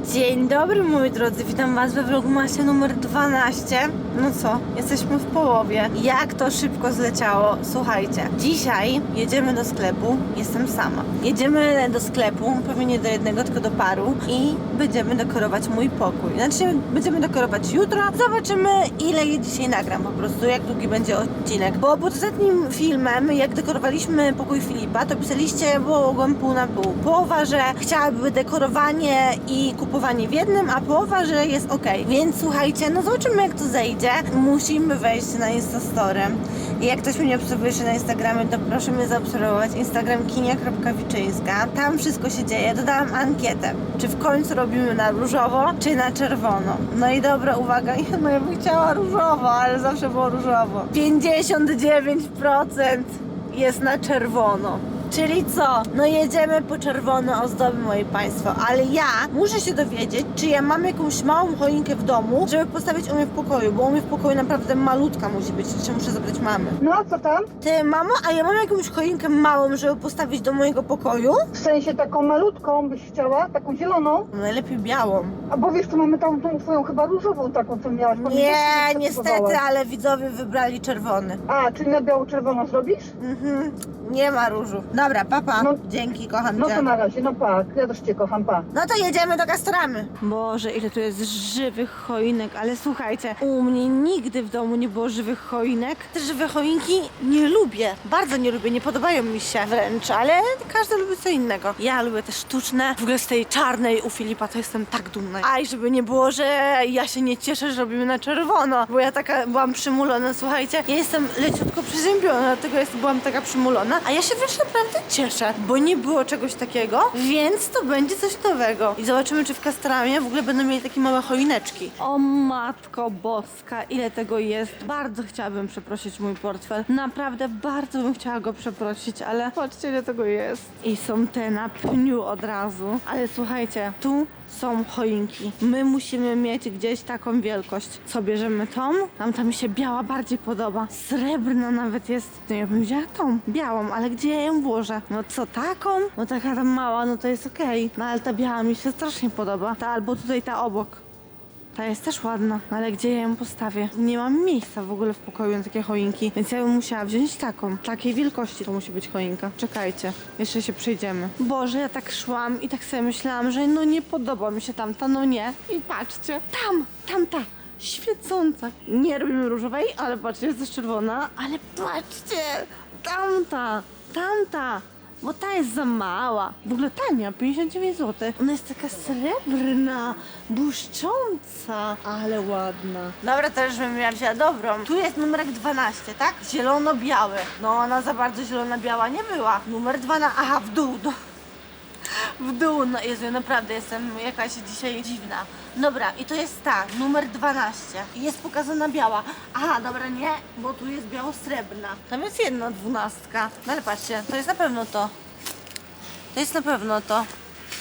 Dzień dobry moi drodzy, witam was we vlogmasie numer 12 No co, jesteśmy w połowie. Jak to szybko zleciało? Słuchajcie, dzisiaj jedziemy do sklepu. Jestem sama. Jedziemy do sklepu, pewnie nie do jednego, tylko do paru I będziemy dekorować mój pokój. Znaczy będziemy dekorować jutro. Zobaczymy ile je dzisiaj nagram. Po prostu Jak długi będzie odcinek. Bo pod ostatnim filmem, jak dekorowaliśmy pokój Filipa To pisaliście, było ogółem pół na pół. Połowa, że chciałaby dekorowanie i kupowanie w jednym, a połowa, że jest ok. Więc słuchajcie, no zobaczymy jak to zejdzie. Musimy wejść na Instastory. I jak ktoś mnie obserwuje na Instagramie, to proszę mnie zaobserwować. Instagram kinia.wiczyńska. Tam wszystko się dzieje. Dodałam ankietę. Czy w końcu robimy na różowo, czy na czerwono? No i dobra, uwaga, no ja bym chciała różowo, ale zawsze było różowo. 59% jest na czerwono. Czyli co? No jedziemy po czerwone ozdoby, moi państwo, ale ja muszę się dowiedzieć, czy ja mam jakąś małą choinkę w domu, żeby postawić u mnie w pokoju, bo u mnie w pokoju naprawdę malutka musi być, jeszcze muszę zabrać mamy. No, co tam? Ty, mamo, a ja mam jakąś choinkę małą, żeby postawić do mojego pokoju? W sensie taką malutką byś chciała, taką zieloną? No, Najlepiej białą. A bo wiesz, tu mamy tą, tą twoją chyba różową taką, co miałaś. Pamiętasz, Nie, niestety, ale widzowie wybrali czerwony. A, czyli na biało-czerwono zrobisz? Mhm, nie ma różu. Dobra, papa, No. dzięki, kocham No cię. to na razie, no pa, ja też cię kocham, pa. No to jedziemy do Kastoramy. Boże, ile tu jest żywych choinek, ale słuchajcie, u mnie nigdy w domu nie było żywych choinek. Te żywe choinki nie lubię, bardzo nie lubię, nie podobają mi się wręcz, ale każdy lubi co innego. Ja lubię te sztuczne, w ogóle z tej czarnej u Filipa to jestem tak dumna. Aj, żeby nie było, że ja się nie cieszę, że robimy na czerwono, bo ja taka byłam przymulona, słuchajcie. Ja jestem leciutko przeziębiona, dlatego jest, byłam taka przymulona, a ja się wręcz naprawdę cieszę, bo nie było czegoś takiego, więc to będzie coś nowego. I zobaczymy, czy w Kastramie w ogóle będą mieli takie małe choineczki. O matko boska, ile tego jest. Bardzo chciałabym przeprosić mój portfel. Naprawdę bardzo bym chciała go przeprosić, ale patrzcie, ile tego jest. I są te na pniu od razu. Ale słuchajcie, tu są choinki. My musimy mieć gdzieś taką wielkość. Co bierzemy tą? Tamta mi się biała bardziej podoba. Srebrna nawet jest. No ja bym wzięła tą, białą, ale gdzie ja ją włożę? No co, taką? No taka tam mała, no to jest okej. No ale ta biała mi się strasznie podoba. Ta albo tutaj ta obok. Ta jest też ładna, ale gdzie ja ją postawię? Nie mam miejsca w ogóle w pokoju na takie choinki, więc ja bym musiała wziąć taką. Takiej wielkości to musi być choinka. Czekajcie, jeszcze się przejdziemy. Boże, ja tak szłam i tak sobie myślałam, że no nie podoba mi się tamta, no nie. I patrzcie, tam, tamta. Świecąca. Nie robimy różowej, ale patrzcie, jest też czerwona. Ale patrzcie, tamta, tamta. Bo ta jest za mała. W ogóle tania, 59 zł. Ona jest taka srebrna, błyszcząca, ale ładna. Dobra, też bym miała wzięła dobrą. Tu jest numerek 12, tak? Zielono-biały. No ona za bardzo zielona-biała nie była. Numer 12, aha, w dół. No. W dół, no Jezu, naprawdę jestem jakaś dzisiaj dziwna. Dobra, i to jest ta, numer 12. I jest pokazana biała. Aha, dobra, nie, bo tu jest biało-srebrna. Tam jest jedna dwunastka. No ale patrzcie, to jest na pewno to. To jest na pewno to.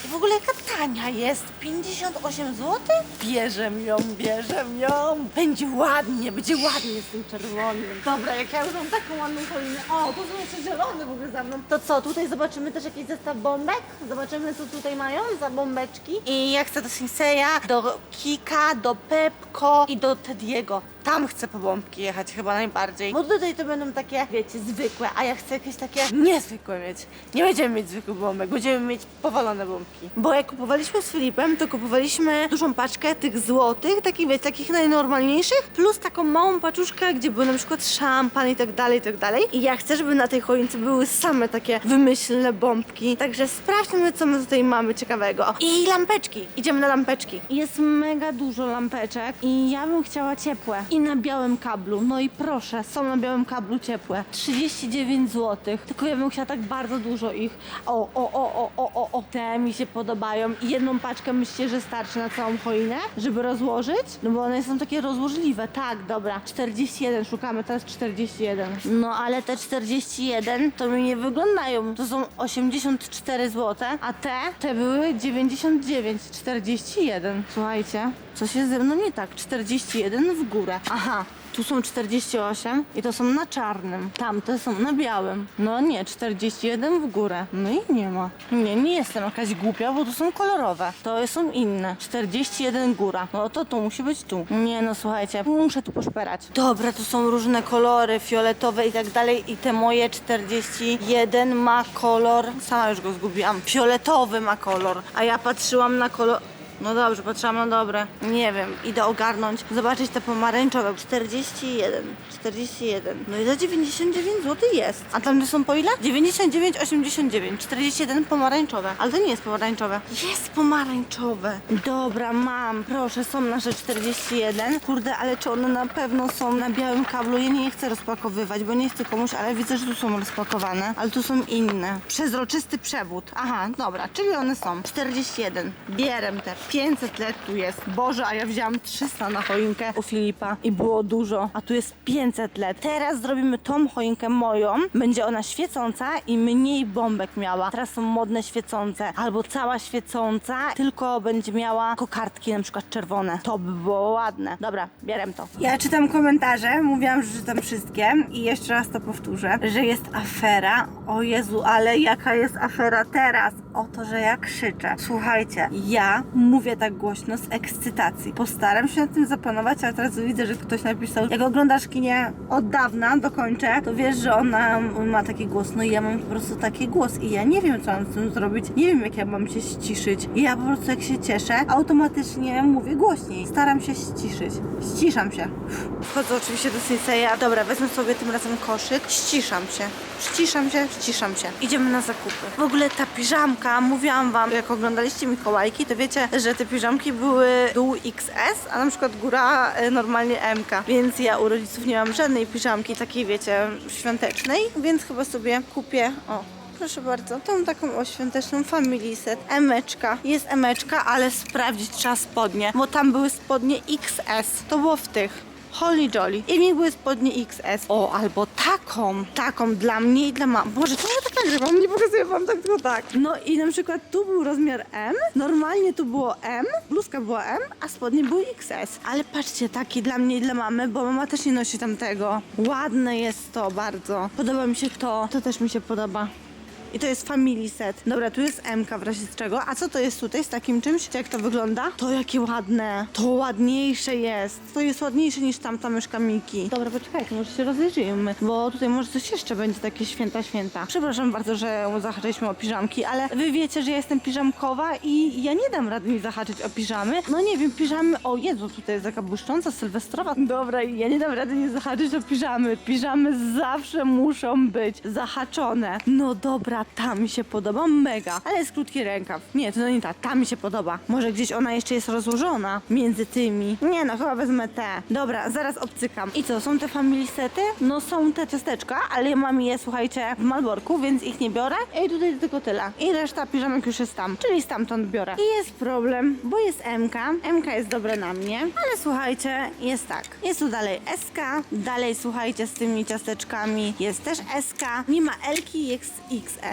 I w ogóle jaka tania jest? 58 zł? Bierzę ją, bierzę ją. Będzie ładnie, będzie ładnie z tym czerwonym. Dobra, jak ja już mam taką ładną choinę. O, tu są jeszcze zielone w ogóle za mną. To co, tutaj zobaczymy też jakiś zestaw bombek? Zobaczymy, co tutaj mają za bombeczki. I ja chcę do Sinseya, do Kika, do Pepko i do Tediego. Tam chcę po bombki jechać chyba najbardziej. Bo tutaj to będą takie, wiecie, zwykłe, a ja chcę jakieś takie niezwykłe mieć. Nie będziemy mieć zwykłych bombek, będziemy mieć powalone bombki. Bo jak kupowaliśmy z Filipem, to kupowaliśmy dużą paczkę tych złotych, takich, wiecie, takich najnormalniejszych, plus taką małą paczuszkę, gdzie był na przykład szampan i tak dalej, i tak dalej. I ja chcę, żeby na tej choince były same takie wymyślne bombki. Także sprawdźmy, co my tutaj mamy ciekawego. I lampeczki. Idziemy na lampeczki. Jest mega dużo lampeczek i ja bym chciała ciepłe. I na białym kablu. No i proszę, są na białym kablu ciepłe. 39 zł. Tylko ja bym chciała tak bardzo dużo ich. O, o, o, o, o, o, o. Te mi się podobają. I jedną paczkę myślicie, że starczy na całą choinę, żeby rozłożyć? No bo one są takie rozłożliwe. Tak, dobra. 41 szukamy, teraz 41. No ale te 41 to mi nie wyglądają. To są 84 zł, a te, te były 99, 41. Słuchajcie, coś jest ze mną nie tak. 41 w górę. Aha, tu są 48 i to są na czarnym. Tamte są na białym. No nie, 41 w górę. No i nie ma. Nie, nie jestem jakaś głupia, bo tu są kolorowe. To są inne. 41 góra. No to tu musi być tu. Nie no, słuchajcie, muszę tu poszperać. Dobra, tu są różne kolory, fioletowe i tak dalej. I te moje 41 ma kolor, sama już go zgubiłam. Fioletowy ma kolor, a ja patrzyłam na kolor... No dobrze, patrzyłam na dobre. Nie wiem, idę ogarnąć, zobaczyć te pomarańczowe. 41, 41. No i za 99 zł jest. A tamte są po ile? 99, 89, 41 pomarańczowe. Ale to nie jest pomarańczowe. Jest pomarańczowe. Dobra, mam. Proszę, są nasze 41. Kurde, ale czy one na pewno są na białym kablu? Ja nie chcę rozpakowywać, bo nie chcę komuś, ale widzę, że tu są rozpakowane. Ale tu są inne. Przezroczysty przewód. Aha, dobra, czyli one są. 41. Bierem te. 500 lat tu jest. Boże, a ja wzięłam 300 na choinkę u Filipa i było dużo. A tu jest 500 lat. Teraz zrobimy tą choinkę moją. Będzie ona świecąca i mniej bombek miała. Teraz są modne świecące. Albo cała świecąca, tylko będzie miała kokardki na przykład czerwone. To by było ładne. Dobra, bierem to. Ja czytam komentarze. Mówiłam, że czytam wszystkie i jeszcze raz to powtórzę, że jest afera. O Jezu, ale jaka jest afera teraz? O to, że ja krzyczę. Słuchajcie, ja mówię tak głośno z ekscytacji. Postaram się nad tym zapanować, ale teraz widzę, że ktoś napisał, jak oglądasz kinie od dawna, dokończę, to wiesz, że ona ma taki głos. No i ja mam po prostu taki głos i ja nie wiem, co mam z tym zrobić. Nie wiem, jak ja mam się ściszyć. I ja po prostu jak się cieszę, automatycznie mówię głośniej. Staram się ściszyć. Ściszam się. Wchodzę oczywiście do Sinseya. Dobra, wezmę sobie tym razem koszyk. Ściszam się. Ściszam się, ściszam się. Idziemy na zakupy. W ogóle ta piżamka, mówiłam wam, jak oglądaliście Mikołajki, to wiecie, że te piżamki były dół XS, a na przykład góra e, normalnie MK. Więc ja u rodziców nie mam żadnej piżamki takiej, wiecie, świątecznej, więc chyba sobie kupię, o, Proszę bardzo, tą taką oświąteczną family set. Emeczka. Jest emeczka, ale sprawdzić trzeba spodnie, bo tam były spodnie XS. To było w tych. Holy Jolly. I mi były spodnie XS. O, albo taką. Taką dla mnie i dla mam. Boże, to ja tak nagrywam, nie pokazuję wam tak tylko tak. No i na przykład tu był rozmiar M, normalnie tu było M, bluzka była M, a spodnie były XS. Ale patrzcie, taki dla mnie i dla mamy, bo mama też nie nosi tamtego. Ładne jest to bardzo. Podoba mi się to. To też mi się podoba. I to jest family set. Dobra, tu jest MK w razie czego. A co to jest tutaj z takim czymś? Jak to wygląda? To jakie ładne. To ładniejsze jest. To jest ładniejsze niż tamta myszka Miki. Dobra, poczekajcie, może się rozejrzyjmy, bo tutaj może coś jeszcze będzie takie święta, święta. Przepraszam bardzo, że zahaczyliśmy o piżamki, ale wy wiecie, że ja jestem piżamkowa i ja nie dam rady mi zahaczyć o piżamy. No nie wiem, piżamy... O Jezu, tutaj jest taka błyszcząca, sylwestrowa. Dobra, ja nie dam rady nie zahaczyć o piżamy. Piżamy zawsze muszą być zahaczone. No dobra, ta mi się podoba, mega. Ale jest krótki rękaw. Nie, to nie ta, ta mi się podoba. Może gdzieś ona jeszcze jest rozłożona między tymi. Nie no, chyba wezmę te. Dobra, zaraz obcykam. I co, są te family sety? No są te ciasteczka, ale mam je, słuchajcie, w Malborku, więc ich nie biorę. I tutaj tylko tyle. I reszta piżamek już jest tam, czyli stamtąd biorę. I jest problem, bo jest MK. MK jest dobre na mnie, ale słuchajcie, jest tak. Jest tu dalej SK, dalej słuchajcie z tymi ciasteczkami jest też SK. Nie ma Lki, jest XL.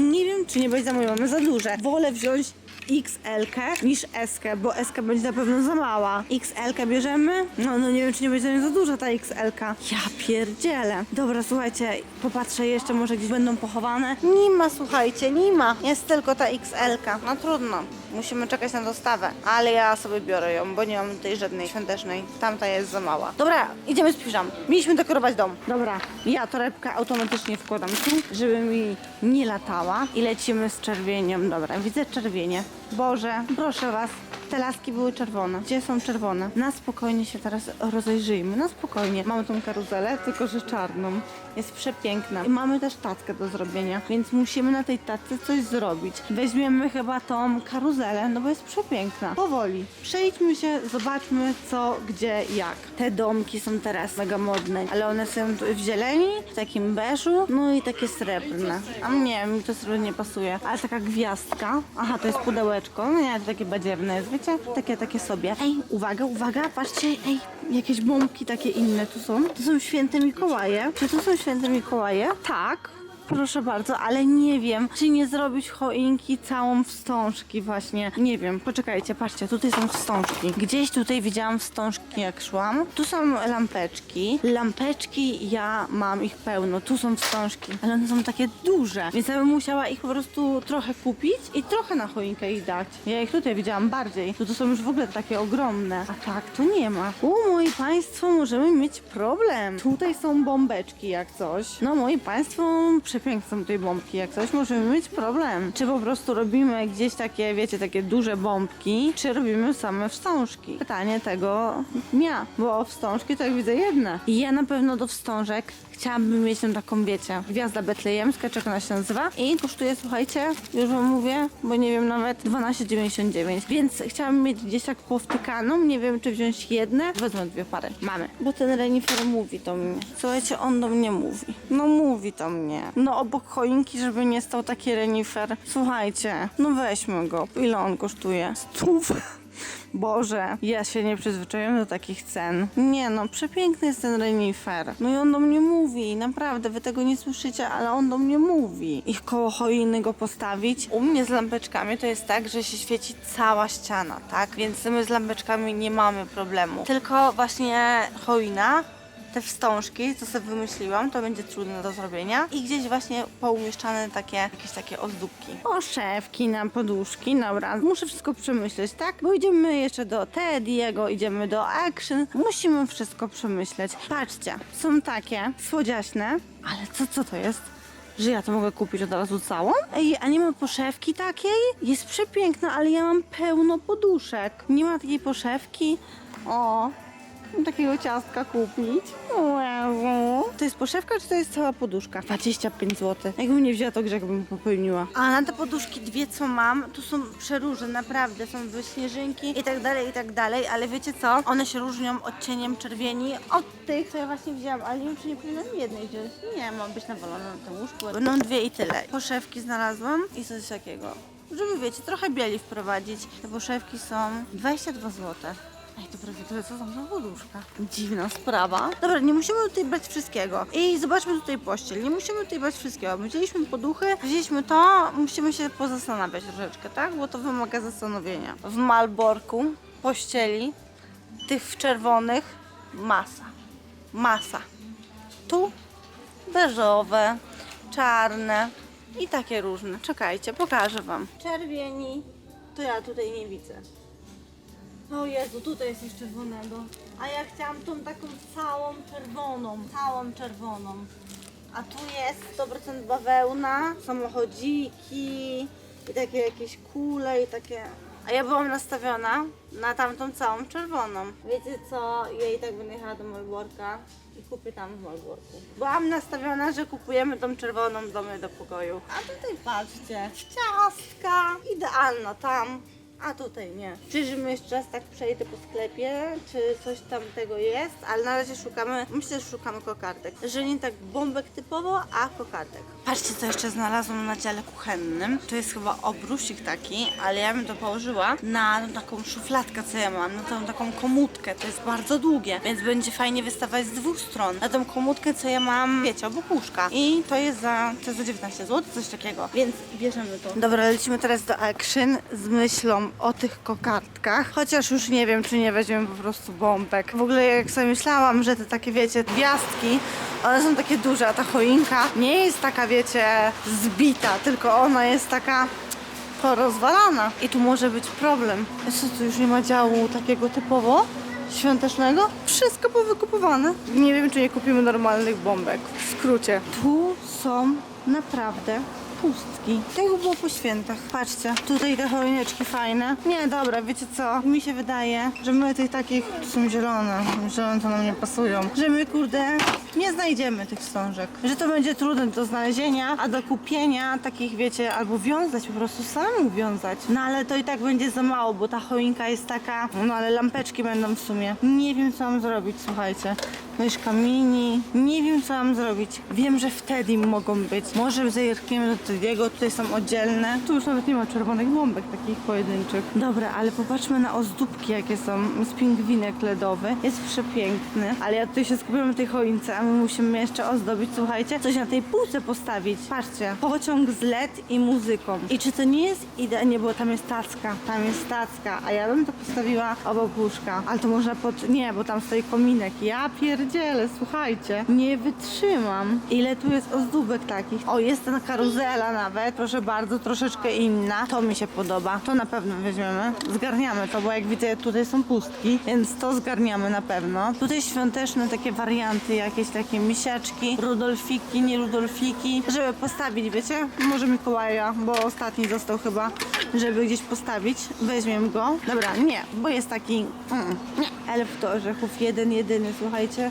Nie wiem, czy nie będzie za moją mamę za duże. Wolę wziąć XL niż SK, bo SK będzie na pewno za mała. XL bierzemy? No, no nie wiem, czy nie będzie za duża ta XL. Ja pierdzielę. Dobra, słuchajcie, popatrzę jeszcze, może gdzieś będą pochowane. Nie ma, słuchajcie, nie ma. Jest tylko ta XL. No trudno. Musimy czekać na dostawę. Ale ja sobie biorę ją, bo nie mam tej żadnej świątecznej. Tamta jest za mała. Dobra, idziemy z piżam. Mieliśmy dekorować dom. Dobra, ja torebkę automatycznie wkładam tu, żeby mi nie latała. I lecimy z czerwienią. Dobra, widzę czerwienie. Boże, proszę was. Te laski były czerwone. Gdzie są czerwone? Na spokojnie się teraz rozejrzyjmy. Na spokojnie. Mamy tą karuzelę, tylko że czarną. Jest przepiękna. I mamy też tackę do zrobienia, więc musimy na tej tacce coś zrobić. Weźmiemy chyba tą karuzelę, no bo jest przepiękna. Powoli. Przejdźmy się, zobaczmy co, gdzie, jak. Te domki są teraz mega modne, ale one są w zieleni, w takim beżu, no i takie srebrne. A nie, mi to srebro nie pasuje. Ale taka gwiazdka. Aha, to jest pudełeczko. No nie, to takie badziewne jest, wiecie? Takie, takie sobie. Ej, uwaga, uwaga, patrzcie, ej, jakieś bombki takie inne tu są. To są święte Mikołaje. Czy to są święte Mikołaje? Tak. Proszę bardzo, ale nie wiem, czy nie zrobić choinki całą wstążki właśnie. Nie wiem, poczekajcie, patrzcie, tutaj są wstążki. Gdzieś tutaj widziałam wstążki jak szłam. Tu są lampeczki. Lampeczki ja mam ich pełno. Tu są wstążki, ale one są takie duże, więc ja bym musiała ich po prostu trochę kupić i trochę na choinkę ich dać. Ja ich tutaj widziałam bardziej. Tu to są już w ogóle takie ogromne. A tak, tu nie ma. U, moi państwo, możemy mieć problem. Tutaj są bombeczki jak coś. No, moi państwo, przepiękne są tutaj bombki jak coś. Możemy mieć problem. Czy po prostu robimy gdzieś takie, wiecie, takie duże bombki, czy robimy same wstążki? Pytanie tego dnia, bo wstążki to jak widzę jedne. I ja na pewno do wstążek chciałabym mieć tą taką, wiecie, gwiazda betlejemska, czy jak ona się nazywa. I kosztuje, słuchajcie, już wam mówię, bo nie wiem nawet, 12,99. Więc chciałabym mieć gdzieś tak powtykaną, nie wiem czy wziąć jedne. Wezmę dwie pary. Mamy. Bo ten renifer mówi do mnie. Słuchajcie, on do mnie mówi. No mówi do mnie. No obok choinki, żeby nie stał taki renifer. Słuchajcie, no weźmy go. Ile on kosztuje? Stów. Boże, ja się nie przyzwyczaiłem do takich cen. Nie no, przepiękny jest ten renifer. No i on do mnie mówi, naprawdę, wy tego nie słyszycie, ale on do mnie mówi. Ich koło choiny go postawić. U mnie z lampeczkami to jest tak, że się świeci cała ściana, tak? Więc my z lampeczkami nie mamy problemu. Tylko właśnie choina te wstążki, co sobie wymyśliłam, to będzie trudne do zrobienia. I gdzieś właśnie poumieszczane takie, jakieś takie ozdóbki. Oszewki na poduszki, dobra. Muszę wszystko przemyśleć, tak? Bo idziemy jeszcze do Teddy'ego, idziemy do Action. Musimy wszystko przemyśleć. Patrzcie, są takie słodziaśne, ale co, co to jest? Że ja to mogę kupić od razu całą? Ej, a nie ma poszewki takiej? Jest przepiękna, ale ja mam pełno poduszek. Nie ma takiej poszewki. O, takiego ciastka kupić. Jezu. To jest poszewka, czy to jest cała poduszka? 25 zł. Jakbym nie wzięła, to grzech bym popełniła. A na te poduszki dwie, co mam, tu są przeróżne, naprawdę. Są wyśnieżynki i tak dalej, i tak dalej. Ale wiecie co? One się różnią odcieniem czerwieni od tych, co ja właśnie wzięłam. Ale nie wiem, czy nie powinnam jednej wziąć. Nie, ma być nawalone na tym łóżku. Będą dwie i tyle. Poszewki znalazłam i coś takiego. Żeby, wiecie, trochę bieli wprowadzić. Te poszewki są 22 zł. Ej, to prawie tyle, co tam za poduszka. Dziwna sprawa. Dobra, nie musimy tutaj brać wszystkiego. I zobaczmy tutaj pościel. Nie musimy tutaj brać wszystkiego. Wzięliśmy poduchy, wzięliśmy to, musimy się pozastanawiać troszeczkę, tak? Bo to wymaga zastanowienia. W Malborku pościeli, tych w czerwonych, masa. Masa. Tu beżowe, czarne i takie różne. Czekajcie, pokażę wam. Czerwieni, to ja tutaj nie widzę. O Jezu, tutaj jest coś czerwonego. A ja chciałam tą taką całą czerwoną, całą czerwoną. A tu jest 100% bawełna, samochodziki i takie jakieś kule i takie... A ja byłam nastawiona na tamtą całą czerwoną. Wiecie co, ja i tak będę jechała do Malborka i kupię tam w Malborku. Byłam nastawiona, że kupujemy tą czerwoną do mnie do pokoju. A tutaj patrzcie, ciastka, idealna tam. A tutaj nie. Czyżbym jeszcze raz tak przejdę po sklepie, czy coś tam tego jest, ale na razie szukamy, myślę, że szukamy kokardek. Że nie tak bombek typowo, a kokardek. Patrzcie, co jeszcze znalazłam na dziale kuchennym. To jest chyba obrusik taki, ale ja bym to położyła na taką szufladkę, co ja mam, na tą taką komutkę. To jest bardzo długie, więc będzie fajnie wystawać z dwóch stron. Na tą komutkę, co ja mam, wiecie, obok łóżka. I to jest za, to jest za 19 zł, coś takiego, więc bierzemy to. Dobra, lecimy teraz do Action z myślą o tych kokardkach. Chociaż już nie wiem, czy nie weźmiemy po prostu bombek. W ogóle jak sobie myślałam, że te takie, wiecie, gwiazdki, one są takie duże, a ta choinka nie jest taka, wiecie, zbita, tylko ona jest taka porozwalana. I tu może być problem. Co, tu już nie ma działu takiego typowo świątecznego? Wszystko powykupowane. Nie wiem, czy nie kupimy normalnych bombek. W skrócie. Tu są naprawdę pustki. Tak było po świętach. Patrzcie, tutaj te choineczki fajne. Nie, dobra, wiecie co? Mi się wydaje, że my tych takich, są zielone, zielone to nam nie pasują, że my kurde nie znajdziemy tych wstążek. Że to będzie trudne do znalezienia, a do kupienia takich, wiecie, albo wiązać, po prostu samemu wiązać. No ale to i tak będzie za mało, bo ta choinka jest taka, no ale lampeczki będą w sumie. Nie wiem, co mam zrobić, słuchajcie. Myszka mini. Nie wiem, co mam zrobić. Wiem, że wtedy mogą być. Może zerkniemy do Tediego, tutaj są oddzielne. Tu już nawet nie ma czerwonych bombek takich pojedynczych. Dobra, ale popatrzmy na ozdóbki, jakie są. Jest pingwinek ledowy, jest przepiękny, ale ja tutaj się skupiam na tej choince, a my musimy jeszcze ozdobić, słuchajcie, coś na tej półce postawić. Patrzcie, pociąg z LED i muzyką. I czy to nie jest idealnie, bo tam jest tacka, tam jest tacka, a ja bym to postawiła obok łóżka. Ale to można pod... Nie, bo tam stoi kominek. Ja pierdzielę, słuchajcie, nie wytrzymam. Ile tu jest ozdóbek takich? O, jest ta karuzela nawet, proszę bardzo, troszeczkę inna. To mi się podoba, to na pewno weźmiemy. Zgarniamy to, bo jak widzę, tutaj są pustki, więc to zgarniamy na pewno. Tutaj świąteczne takie warianty, jakieś takie misiaczki, rudolfiki, nie rudolfiki, żeby postawić, wiecie? Może Mikołaja, bo ostatni został chyba, żeby gdzieś postawić. Weźmiemy go. Dobra, nie, bo jest taki mm, nie. elf do orzechów, jeden, jedyny, słuchajcie.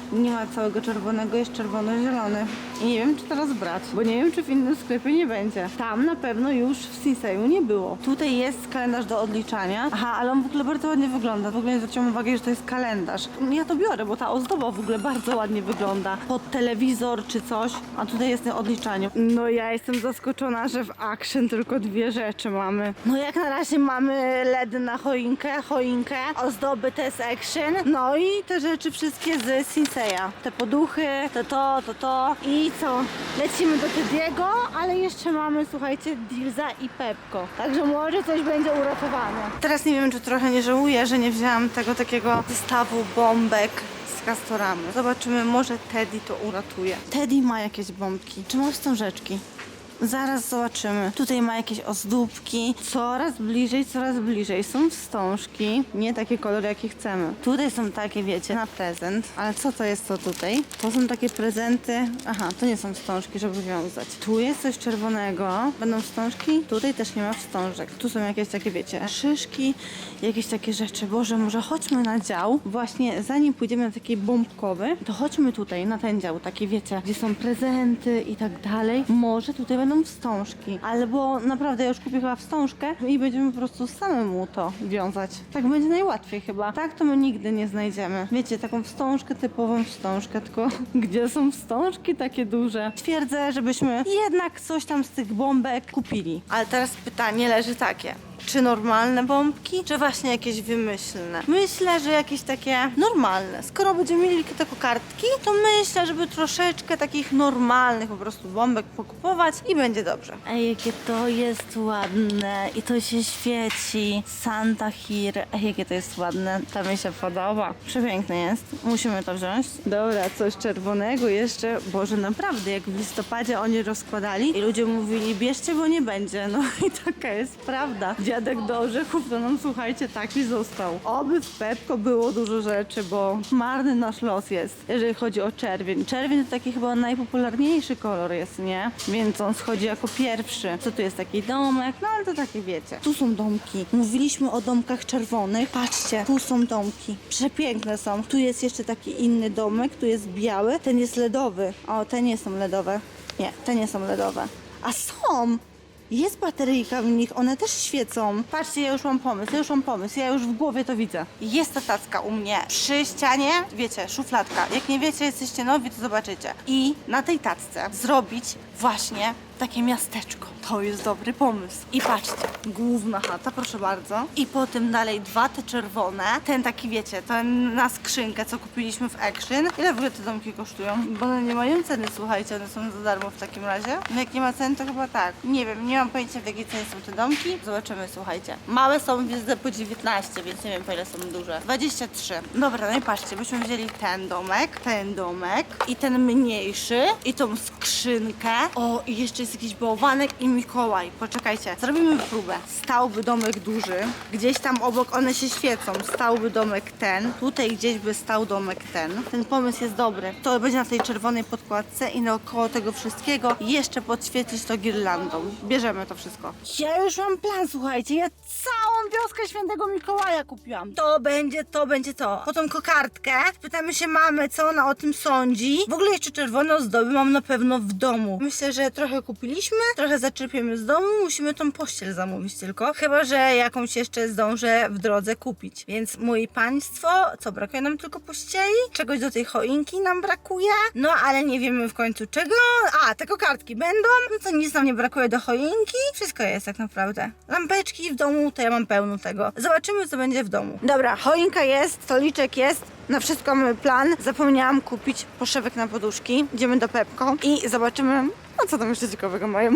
Nie ma całego czerwonego, jest czerwono-zielony. I nie wiem, czy teraz brać, bo nie wiem, czy w innym sklepie nie będzie. Tam na pewno już w Sinseju nie było. Tutaj jest kalendarz do odliczania. Aha, ale on w ogóle bardzo ładnie wygląda. W ogóle zwróciłam uwagę, że to jest kalendarz. Ja to biorę, bo ta ozdoba w ogóle bardzo ładnie wygląda. Pod telewizor czy coś, a tutaj jest na odliczaniu. No ja jestem zaskoczona, że w Action tylko dwie rzeczy mamy. No jak na razie mamy LED na choinkę, choinkę, ozdoby to jest Action, no i te rzeczy wszystkie z Te poduchy, to to, to to i co? Lecimy do Tediego, ale jeszcze mamy, słuchajcie, Dilza i Pepko. Także może coś będzie uratowane. Teraz nie wiem, czy trochę nie żałuję, że nie wzięłam tego takiego zestawu bombek z kastorami. Zobaczymy, może Teddy to uratuje. Teddy ma jakieś bombki. Czy ma wstążeczki? Zaraz zobaczymy. Tutaj ma jakieś ozdóbki. Coraz bliżej, coraz bliżej. Są wstążki. Nie takie kolory, jakie chcemy. Tutaj są takie, wiecie, na prezent. Ale co to jest to tutaj? To są takie prezenty. Aha, to nie są wstążki, żeby wiązać. Tu jest coś czerwonego. Będą wstążki? Tutaj też nie ma wstążek. Tu są jakieś takie, wiecie, szyszki, jakieś takie rzeczy. Boże, może chodźmy na dział. Właśnie zanim pójdziemy na taki bombkowy, to chodźmy tutaj, na ten dział. Taki, wiecie, gdzie są prezenty i tak dalej. Może tutaj będą wstążki. Albo naprawdę ja już kupię chyba wstążkę i będziemy po prostu samemu to wiązać. Tak będzie najłatwiej chyba. Tak to my nigdy nie znajdziemy. Wiecie, taką wstążkę, typową wstążkę, tylko gdzie są wstążki takie duże? Twierdzę, żebyśmy jednak coś tam z tych bombek kupili. Ale teraz pytanie leży takie. Czy normalne bombki, czy właśnie jakieś wymyślne? Myślę, że jakieś takie normalne. Skoro będziemy mieli te kartki, to myślę, żeby troszeczkę takich normalnych po prostu bombek pokupować i będzie dobrze. Ej, jakie to jest ładne i to się świeci. Santa Hir. Ej, jakie to jest ładne. To mi się podoba. Przepiękne jest. Musimy to wziąć. Dobra, coś czerwonego jeszcze. Boże, naprawdę, jak w listopadzie oni rozkładali i ludzie mówili, bierzcie, bo nie będzie. No i taka jest prawda. Dziadek do orzechów to nam, słuchajcie, taki został. Oby w Pepko było dużo rzeczy, bo marny nasz los jest, jeżeli chodzi o czerwień. Czerwień to taki chyba najpopularniejszy kolor jest, nie? Więc on schodzi jako pierwszy. Co tu jest taki domek? No ale to takie wiecie. Tu są domki. Mówiliśmy o domkach czerwonych. Patrzcie, tu są domki. Przepiękne są. Tu jest jeszcze taki inny domek, tu jest biały. Ten jest ledowy. O, te nie są ledowe. Nie, te nie są ledowe. A są! Jest bateryjka w nich, one też świecą. Patrzcie, ja już mam pomysł, ja już mam pomysł, ja już w głowie to widzę. Jest ta tacka u mnie przy ścianie, wiecie, szufladka. Jak nie wiecie, jesteście nowi, to zobaczycie. I na tej tacce zrobić właśnie takie miasteczko. To jest dobry pomysł. I patrzcie, główna chata, proszę bardzo. I potem dalej dwa te czerwone. Ten taki, wiecie, ten na skrzynkę, co kupiliśmy w Action. Ile w ogóle te domki kosztują? Bo one nie mają ceny, słuchajcie, one są za darmo w takim razie. No jak nie ma ceny, to chyba tak. Nie wiem, nie mam pojęcia w jakiej cenie są te domki. Zobaczymy, słuchajcie. Małe są widzę po 19, więc nie wiem po ile są duże. 23. Dobra, no i patrzcie, byśmy wzięli ten domek, ten domek i ten mniejszy i tą skrzynkę. O, i jeszcze jest jakiś bałwanek i Mikołaj. Poczekajcie, zrobimy próbę. Stałby domek duży, gdzieś tam obok one się świecą. Stałby domek ten, tutaj gdzieś by stał domek ten. Ten pomysł jest dobry. To będzie na tej czerwonej podkładce i naokoło tego wszystkiego jeszcze podświetlić to girlandą. Bierzemy to wszystko. Ja już mam plan, słuchajcie, ja całą wioskę świętego Mikołaja kupiłam. To będzie, to będzie to. Potem kokardkę. Pytamy się mamy, co ona o tym sądzi. W ogóle jeszcze czerwone ozdoby mam na pewno w domu. Myślę, że trochę kupię kupiliśmy, trochę zaczerpiemy z domu, musimy tą pościel zamówić tylko. Chyba, że jakąś jeszcze zdążę w drodze kupić. Więc moi państwo, co brakuje nam tylko pościeli? Czegoś do tej choinki nam brakuje. No ale nie wiemy w końcu czego. A, te kokardki będą. No to nic nam nie brakuje do choinki. Wszystko jest tak naprawdę. Lampeczki w domu, to ja mam pełno tego. Zobaczymy, co będzie w domu. Dobra, choinka jest, stoliczek jest. Na wszystko mamy plan. Zapomniałam kupić poszewek na poduszki. Idziemy do Pepko i zobaczymy, no co tam jeszcze ciekawego mają.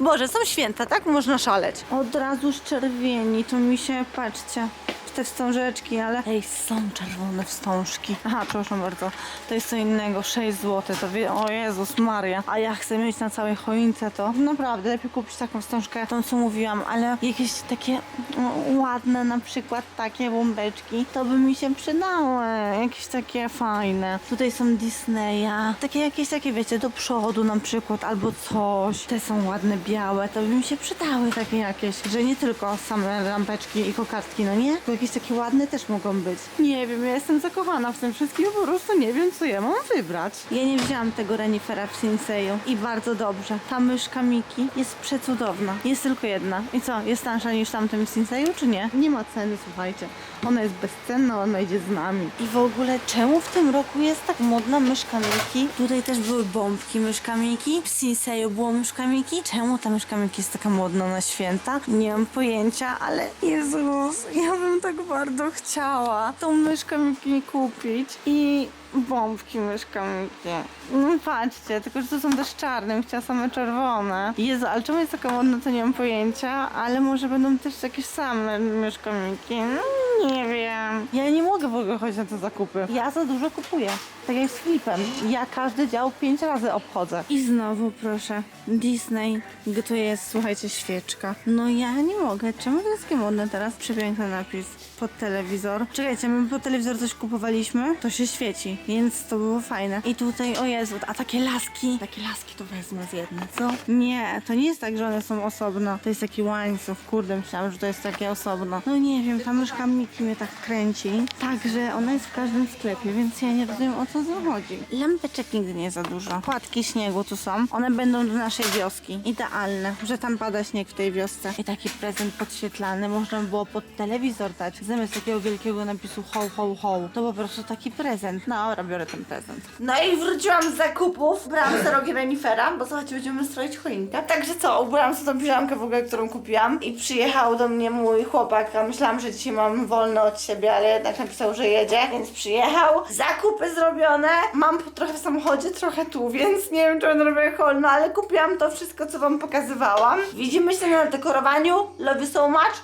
Boże, są święta, tak? Można szaleć. Od razu czerwieni, to mi się, patrzcie, te wstążeczki, ale... Ej, są czerwone wstążki. Aha, przepraszam bardzo, to jest co innego, 6 zł, to wie... o Jezus Maria. A ja chcę mieć na całej choince to. Naprawdę, lepiej kupić taką wstążkę, tą co mówiłam, ale jakieś takie no, ładne, na przykład takie bombeczki, to by mi się przydały. Jakieś takie fajne. Tutaj są Disneya, takie jakieś takie, wiecie, do przodu na przykład, albo coś. Te są ładne, białe, to by mi się przydały takie jakieś, że nie tylko same lampeczki i kokardki, no nie? Tylko jakieś takie ładne też mogą być. Nie wiem, ja jestem zakochana w tym wszystkim, po prostu nie wiem, co ja mam wybrać. Ja nie wzięłam tego renifera w Sinseju i bardzo dobrze. Ta myszka Miki jest przecudowna. Jest tylko jedna. I co, jest tańsza niż tamtym w Sinseju, czy nie? Nie ma ceny, słuchajcie. Ona jest bezcenna, ona idzie z nami. I w ogóle czemu w tym roku jest tak modna myszka Miki? Tutaj też były bombki myszka Miki. W Sinseju było myszka Miki. Czemu ta myszka Miki jest taka modna na święta? Nie mam pojęcia, ale Jezus, ja bym tak bardzo chciała tą myszkę Miki kupić i bombki myszka Miki. No patrzcie, tylko że to są też czarne, bym chciała same czerwone. Jezu, ale czemu jest taka modna, to nie mam pojęcia, ale może będą też jakieś same myszka Miki. No nie wiem. Ja nie mogę w ogóle chodzić na te zakupy. Ja za dużo kupuję. Tak jak z Flipem. Ja każdy dział pięć razy obchodzę. I znowu proszę, Disney, gdzie jest, słuchajcie, świeczka. No ja nie mogę. Czemu to jest modne teraz? Przepiękny napis pod telewizor. Czekajcie, my pod telewizor coś kupowaliśmy, to się świeci, więc to było fajne. I tutaj, o Jezu, a takie laski, takie laski to wezmę z jednej, co? Nie, to nie jest tak, że one są osobno. To jest taki łańcuch, kurde, myślałam, że to jest takie osobno. No nie wiem, ta myszka Miki mnie tak kręci. Także ona jest w każdym sklepie, więc ja nie rozumiem o co tu chodzi. Lampeczek nigdy nie za dużo. Płatki śniegu tu są. One będą do naszej wioski. Idealne, że tam pada śnieg w tej wiosce. I taki prezent podświetlany można by było pod telewizor dać. Zamiast takiego wielkiego napisu ho, ho, ho. To po prostu taki prezent. No, dobra, biorę ten prezent. No i wróciłam z zakupów. Brałam serogi renifera, bo słuchajcie, będziemy stroić choinkę. Także co, ubrałam sobie tą piżamkę w ogóle, którą kupiłam. I przyjechał do mnie mój chłopak. A myślałam, że dzisiaj mam wolne od siebie, ale jednak napisał, że jedzie. Więc przyjechał. Zakupy zrobione. Mam trochę w samochodzie, trochę tu, więc nie wiem, czy będę robiła haul, ale kupiłam to wszystko, co wam pokazywałam. Widzimy się na dekorowaniu. Love you so much.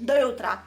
Do jutra.